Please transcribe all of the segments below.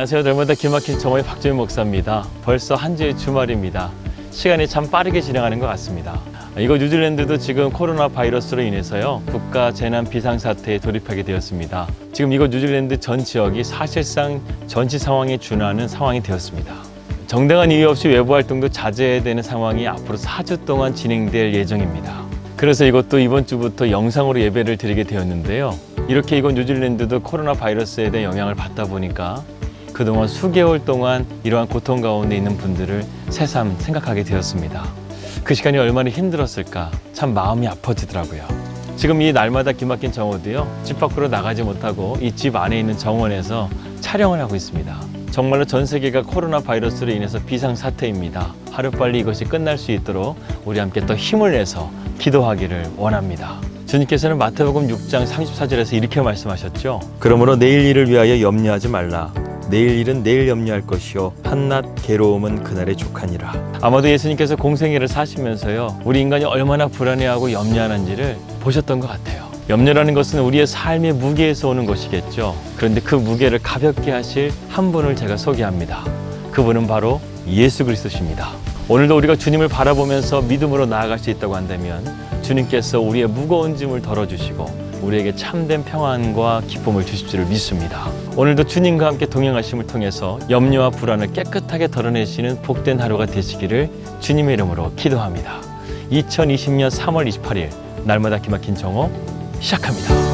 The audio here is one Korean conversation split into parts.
안녕하세요. 날마다 길막힌 정호의 박재민 목사입니다. 벌써 한 주의 주말입니다. 시간이 참 빠르게 진행하는 것 같습니다. 이곳 뉴질랜드도 지금 코로나 바이러스로 인해서요 국가 재난 비상 사태에 돌입하게 되었습니다. 지금 이곳 뉴질랜드 전 지역이 사실상 전시 상황에 준하는 상황이 되었습니다. 정당한 이유 없이 외부 활동도 자제해야 되는 상황이 앞으로 4주 동안 진행될 예정입니다. 그래서 이것도 이번 주부터 영상으로 예배를 드리게 되었는데요. 이렇게 이곳 뉴질랜드도 코로나 바이러스에 대한 영향을 받다 보니까 그동안 수개월 동안 이러한 고통 가운데 있는 분들을 새삼 생각하게 되었습니다. 그 시간이 얼마나 힘들었을까 참 마음이 아파지더라고요. 지금 이 날마다 기막힌 정원도요 집 밖으로 나가지 못하고 이 집 안에 있는 정원에서 촬영을 하고 있습니다. 정말로 전 세계가 코로나 바이러스로 인해서 비상 사태입니다. 하루빨리 이것이 끝날 수 있도록 우리 함께 또 힘을 내서 기도하기를 원합니다. 주님께서는 마태복음 6장 34절에서 이렇게 말씀하셨죠. 그러므로 내일 일을 위하여 염려하지 말라. 내일 일은 내일 염려할 것이요 한낱 괴로움은 그날의 족하니라. 아마도 예수님께서 공생애를 사시면서요 우리 인간이 얼마나 불안해하고 염려하는지를 보셨던 것 같아요. 염려라는 것은 우리의 삶의 무게에서 오는 것이겠죠. 그런데 그 무게를 가볍게 하실 한 분을 제가 소개합니다. 그분은 바로 예수 그리스도십니다. 오늘도 우리가 주님을 바라보면서 믿음으로 나아갈 수 있다고 한다면 주님께서 우리의 무거운 짐을 덜어주시고 우리에게 참된 평안과 기쁨을 주실 줄을 믿습니다. 오늘도 주님과 함께 동행하심을 통해서 염려와 불안을 깨끗하게 덜어내시는 복된 하루가 되시기를 주님의 이름으로 기도합니다. 2020년 3월 28일 날마다 기막힌 정오 시작합니다.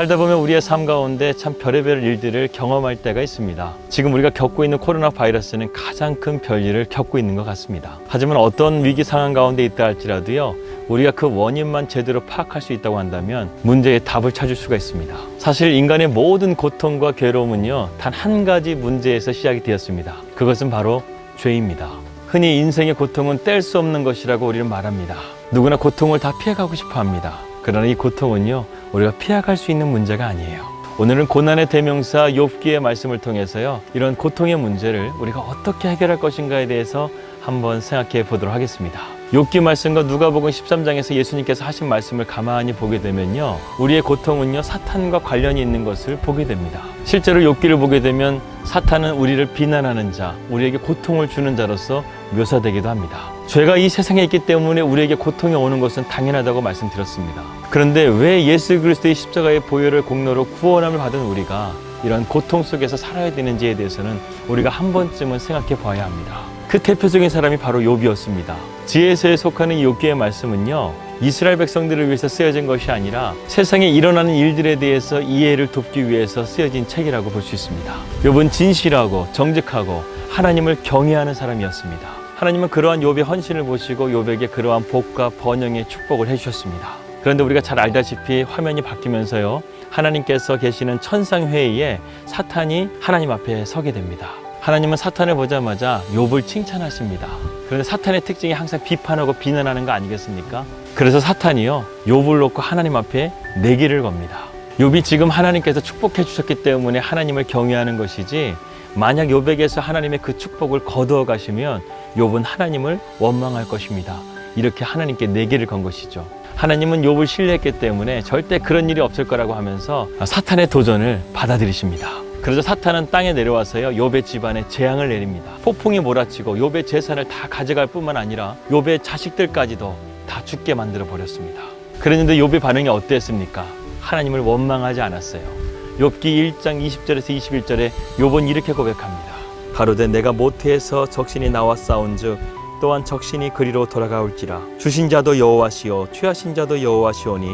살다 보면 우리의 삶 가운데 참 별의별 일들을 경험할 때가 있습니다. 지금 우리가 겪고 있는 코로나 바이러스는 가장 큰 별일을 겪고 있는 것 같습니다. 하지만 어떤 위기 상황 가운데 있다 할지라도요, 우리가 그 원인만 제대로 파악할 수 있다고 한다면 문제의 답을 찾을 수가 있습니다. 사실 인간의 모든 고통과 괴로움은요, 단 한 가지 문제에서 시작이 되었습니다. 그것은 바로 죄입니다. 흔히 인생의 고통은 뗄 수 없는 것이라고 우리는 말합니다. 누구나 고통을 다 피해가고 싶어 합니다. 그러나 이 고통은요, 우리가 피해갈 수 있는 문제가 아니에요. 오늘은 고난의 대명사 욥기의 말씀을 통해서요, 이런 고통의 문제를 우리가 어떻게 해결할 것인가에 대해서 한번 생각해 보도록 하겠습니다. 욥기 말씀과 누가복음 13장에서 예수님께서 하신 말씀을 가만히 보게 되면요. 우리의 고통은요. 사탄과 관련이 있는 것을 보게 됩니다. 실제로 욥기를 보게 되면 사탄은 우리를 비난하는 자, 우리에게 고통을 주는 자로서 묘사되기도 합니다. 죄가 이 세상에 있기 때문에 우리에게 고통이 오는 것은 당연하다고 말씀드렸습니다. 그런데 왜 예수 그리스도의 십자가의 보혈을 공로로 구원함을 받은 우리가 이런 고통 속에서 살아야 되는지에 대해서는 우리가 한 번쯤은 생각해 봐야 합니다. 그 대표적인 사람이 바로 욥이었습니다. 지혜서에 속하는 이 욥기의 말씀은요. 이스라엘 백성들을 위해서 쓰여진 것이 아니라 세상에 일어나는 일들에 대해서 이해를 돕기 위해서 쓰여진 책이라고 볼 수 있습니다. 욥은 진실하고 정직하고 하나님을 경외하는 사람이었습니다. 하나님은 그러한 욥의 헌신을 보시고 욥에게 그러한 복과 번영의 축복을 해주셨습니다. 그런데 우리가 잘 알다시피 화면이 바뀌면서요. 하나님께서 계시는 천상 회의에 사탄이 하나님 앞에 서게 됩니다. 하나님은 사탄을 보자마자 욥을 칭찬하십니다. 그런데 사탄의 특징이 항상 비판하고 비난하는 거 아니겠습니까? 그래서 사탄이요 욥을 놓고 하나님 앞에 내기를 겁니다. 욥이 지금 하나님께서 축복해 주셨기 때문에 하나님을 경외하는 것이지 만약 욥에게서 하나님의 그 축복을 거두어 가시면 욥은 하나님을 원망할 것입니다. 이렇게 하나님께 내기를 건 것이죠. 하나님은 욥을 신뢰했기 때문에 절대 그런 일이 없을 거라고 하면서 사탄의 도전을 받아들이십니다. 그래서 사탄은 땅에 내려와서요 욥의 집안에 재앙을 내립니다. 폭풍이 몰아치고 욥의 재산을 다 가져갈 뿐만 아니라 욥의 자식들까지도 다 죽게 만들어 버렸습니다. 그랬는데 욥의 반응이 어땠습니까? 하나님을 원망하지 않았어요. 욥기 1장 20절에서 21절에 욥은 이렇게 고백합니다. 가로되 내가 모태에서 적신이 나와 싸운즉 또한 적신이 그리로 돌아가올지라 주신 자도 여호와시요 취하신 자도 여호와시오니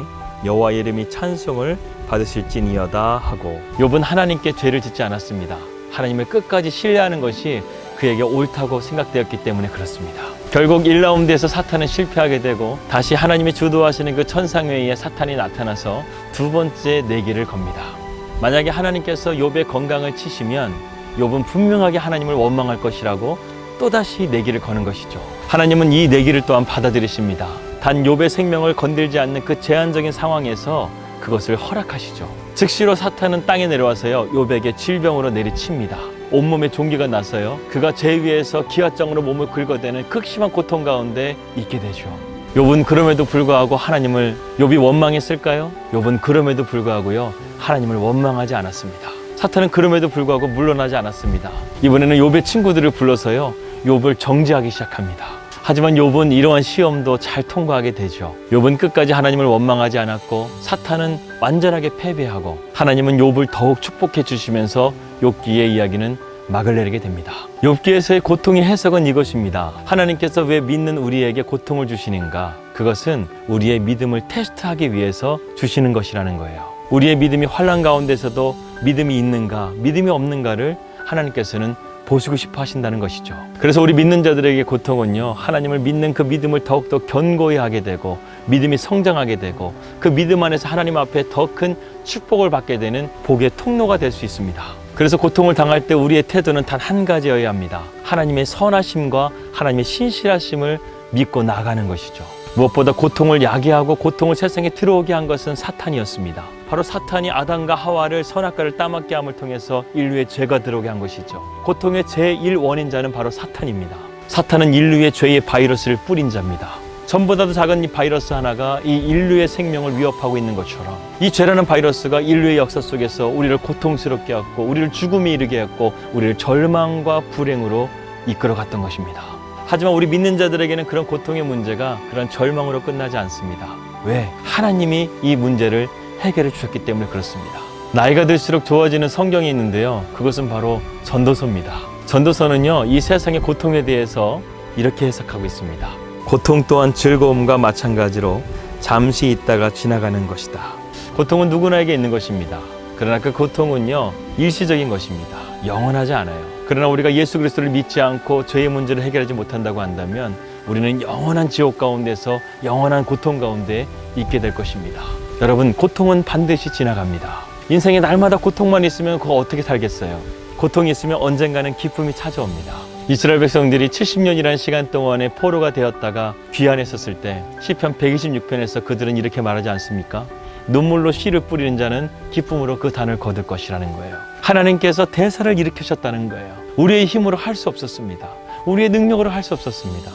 여호와의 이름이 찬송을 받으실지니어다 하고 욥은 하나님께 죄를 짓지 않았습니다. 하나님을 끝까지 신뢰하는 것이 그에게 옳다고 생각되었기 때문에 그렇습니다. 결국 1라운드에서 사탄은 실패하게 되고 다시 하나님이 주도하시는 그 천상회의에 사탄이 나타나서 두 번째 내기를 겁니다. 만약에 하나님께서 욥의 건강을 치시면 욥은 분명하게 하나님을 원망할 것이라고 또다시 내기를 거는 것이죠. 하나님은 이 내기를 또한 받아들이십니다. 단 욥의 생명을 건들지 않는 그 제한적인 상황에서 그것을 허락하시죠. 즉시로 사탄은 땅에 내려와서요. 욥에게 질병으로 내리칩니다. 온몸에 종기가 나서요. 그가 제 위에서 기아장으로 몸을 긁어대는 극심한 고통 가운데 있게 되죠. 욥은 그럼에도 불구하고 하나님을 욥이 원망했을까요? 욥은 그럼에도 불구하고요 하나님을 원망하지 않았습니다. 사탄은 그럼에도 불구하고 물러나지 않았습니다. 이번에는 욥의 친구들을 불러서요 욥을 정지하기 시작합니다. 하지만 욥은 이러한 시험도 잘 통과하게 되죠. 욥은 끝까지 하나님을 원망하지 않았고 사탄은 완전하게 패배하고 하나님은 욥을 더욱 축복해 주시면서 욥기의 이야기는 막을 내리게 됩니다. 욥기에서의 고통의 해석은 이것입니다. 하나님께서 왜 믿는 우리에게 고통을 주시는가? 그것은 우리의 믿음을 테스트하기 위해서 주시는 것이라는 거예요. 우리의 믿음이 환란 가운데서도 믿음이 있는가, 믿음이 없는가를 하나님께서는 보시고 싶어 하신다는 것이죠. 그래서 우리 믿는 자들에게 고통은요, 하나님을 믿는 그 믿음을 더욱더 견고히 하게 되고, 믿음이 성장하게 되고, 그 믿음 안에서 하나님 앞에 더 큰 축복을 받게 되는 복의 통로가 될 수 있습니다. 그래서 고통을 당할 때 우리의 태도는 단 한 가지여야 합니다. 하나님의 선하심과 하나님의 신실하심을 믿고 나가는 것이죠. 무엇보다 고통을 야기하고 고통을 세상에 들어오게 한 것은 사탄이었습니다. 바로 사탄이 아담과 하와를 선악과를 따먹게 함을 통해서 인류의 죄가 들어오게 한 것이죠. 고통의 제1 원인자는 바로 사탄입니다. 사탄은 인류의 죄의 바이러스를 뿌린 자입니다. 전보다도 작은 이 바이러스 하나가 이 인류의 생명을 위협하고 있는 것처럼 이 죄라는 바이러스가 인류의 역사 속에서 우리를 고통스럽게 했고 우리를 죽음에 이르게 했고 우리를 절망과 불행으로 이끌어갔던 것입니다. 하지만 우리 믿는 자들에게는 그런 고통의 문제가 그런 절망으로 끝나지 않습니다. 왜? 하나님이 이 문제를 해결해 주셨기 때문에 그렇습니다. 나이가 들수록 좋아지는 성경이 있는데요. 그것은 바로 전도서입니다. 전도서는요, 이 세상의 고통에 대해서 이렇게 해석하고 있습니다. 고통 또한 즐거움과 마찬가지로 잠시 있다가 지나가는 것이다. 고통은 누구나에게 있는 것입니다. 그러나 그 고통은요, 일시적인 것입니다. 영원하지 않아요. 그러나 우리가 예수 그리스도를 믿지 않고 죄의 문제를 해결하지 못한다고 한다면 우리는 영원한 지옥 가운데서 영원한 고통 가운데 있게 될 것입니다. 여러분, 고통은 반드시 지나갑니다. 인생에 날마다 고통만 있으면 그거 어떻게 살겠어요? 고통이 있으면 언젠가는 기쁨이 찾아옵니다. 이스라엘 백성들이 70년이라는 시간 동안에 포로가 되었다가 귀환했었을 때 시편 126편에서 그들은 이렇게 말하지 않습니까? 눈물로 씨를 뿌리는 자는 기쁨으로 그 단을 거둘 것이라는 거예요. 하나님께서 대사를 일으키셨다는 거예요. 우리의 힘으로 할 수 없었습니다. 우리의 능력으로 할 수 없었습니다.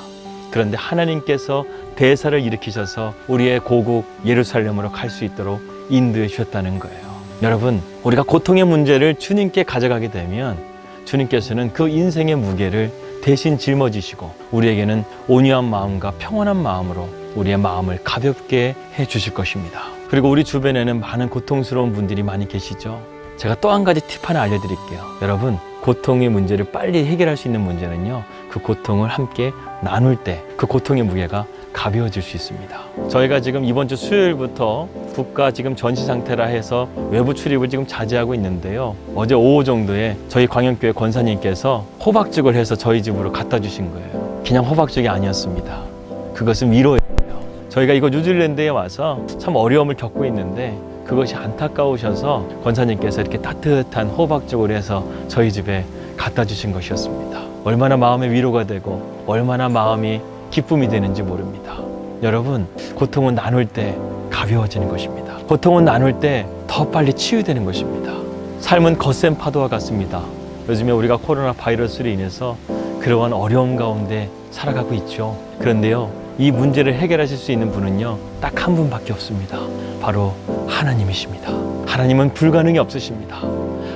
그런데 하나님께서 대사를 일으키셔서 우리의 고국 예루살렘으로 갈 수 있도록 인도해 주셨다는 거예요. 여러분, 우리가 고통의 문제를 주님께 가져가게 되면 주님께서는 그 인생의 무게를 대신 짊어지시고 우리에게는 온유한 마음과 평온한 마음으로 우리의 마음을 가볍게 해 주실 것입니다. 그리고 우리 주변에는 많은 고통스러운 분들이 많이 계시죠. 제가 또 한 가지 팁 하나 알려드릴게요. 여러분, 고통의 문제를 빨리 해결할 수 있는 문제는요, 그 고통을 함께 나눌 때 그 고통의 무게가 가벼워질 수 있습니다. 저희가 지금 이번 주 수요일부터 국가 지금 전시 상태라 해서 외부 출입을 지금 자제하고 있는데요. 어제 오후 정도에 저희 광영교회 권사님께서 호박죽을 해서 저희 집으로 갖다 주신 거예요. 그냥 호박죽이 아니었습니다. 그것은 위로예요. 저희가 이거 뉴질랜드에 와서 참 어려움을 겪고 있는데 그것이 안타까우셔서 권사님께서 이렇게 따뜻한 호박죽을 해서 저희 집에 갖다 주신 것이었습니다. 얼마나 마음의 위로가 되고 얼마나 마음이 기쁨이 되는지 모릅니다. 여러분, 고통은 나눌 때 가벼워지는 것입니다. 고통은 나눌 때 더 빨리 치유되는 것입니다. 삶은 거센 파도와 같습니다. 요즘에 우리가 코로나 바이러스로 인해서 그러한 어려움 가운데 살아가고 있죠. 그런데요, 이 문제를 해결하실 수 있는 분은요, 딱 한 분밖에 없습니다. 바로 하나님이십니다. 하나님은 불가능이 없으십니다.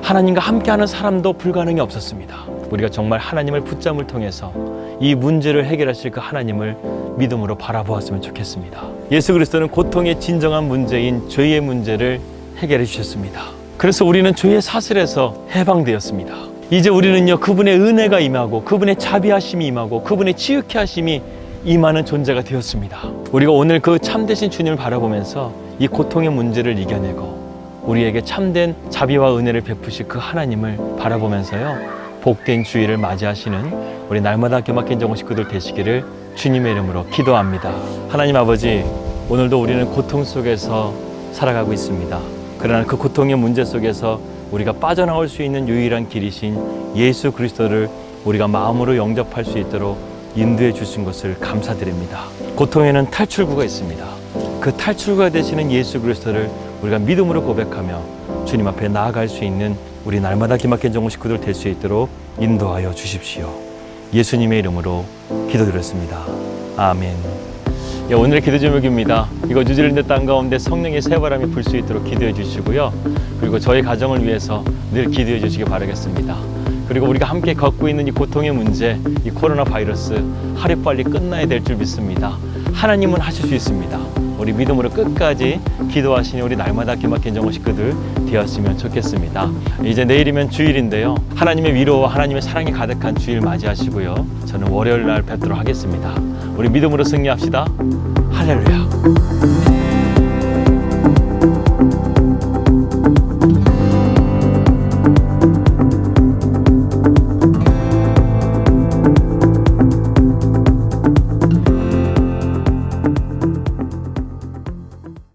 하나님과 함께하는 사람도 불가능이 없었습니다. 우리가 정말 하나님을 붙잡을 통해서 이 문제를 해결하실 그 하나님을 믿음으로 바라보았으면 좋겠습니다. 예수 그리스도는 고통의 진정한 문제인 죄의 문제를 해결해 주셨습니다. 그래서 우리는 죄의 사슬에서 해방되었습니다. 이제 우리는요 그분의 은혜가 임하고 그분의 자비하심이 임하고 그분의 치유케 하심이 임하는 존재가 되었습니다. 우리가 오늘 그 참되신 주님을 바라보면서 이 고통의 문제를 이겨내고 우리에게 참된 자비와 은혜를 베푸실 그 하나님을 바라보면서요 복된 주일을 맞이하시는 우리 날마다 교막힌 정호 식구들 되시기를 주님의 이름으로 기도합니다. 하나님 아버지 오늘도 우리는 고통 속에서 살아가고 있습니다. 그러나 그 고통의 문제 속에서 우리가 빠져나올 수 있는 유일한 길이신 예수 그리스도를 우리가 마음으로 영접할 수 있도록 인도해 주신 것을 감사드립니다. 고통에는 탈출구가 있습니다. 그 탈출구가 되시는 예수 그리스도를 우리가 믿음으로 고백하며 주님 앞에 나아갈 수 있는 우리 날마다 기막힌 정호 식구들 될 수 있도록 인도하여 주십시오. 예수님의 이름으로 기도드렸습니다. 아멘. 예, 오늘의 기도 제목입니다. 이거 뉴질랜드 땅 가운데 성령의 새바람이 불 수 있도록 기도해 주시고요. 그리고 저희 가정을 위해서 늘 기도해 주시기 바라겠습니다. 그리고 우리가 함께 겪고 있는 이 고통의 문제, 이 코로나 바이러스 하루빨리 끝나야 될 줄 믿습니다. 하나님은 하실 수 있습니다. 우리 믿음으로 끝까지 기도하시는 우리 날마다 기막힌 정호 식구들 되었으면 좋겠습니다. 이제 내일이면 주일인데요. 하나님의 위로와 하나님의 사랑이 가득한 주일 맞이하시고요. 저는 월요일 날 뵙도록 하겠습니다. 우리 믿음으로 승리합시다. 할렐루야.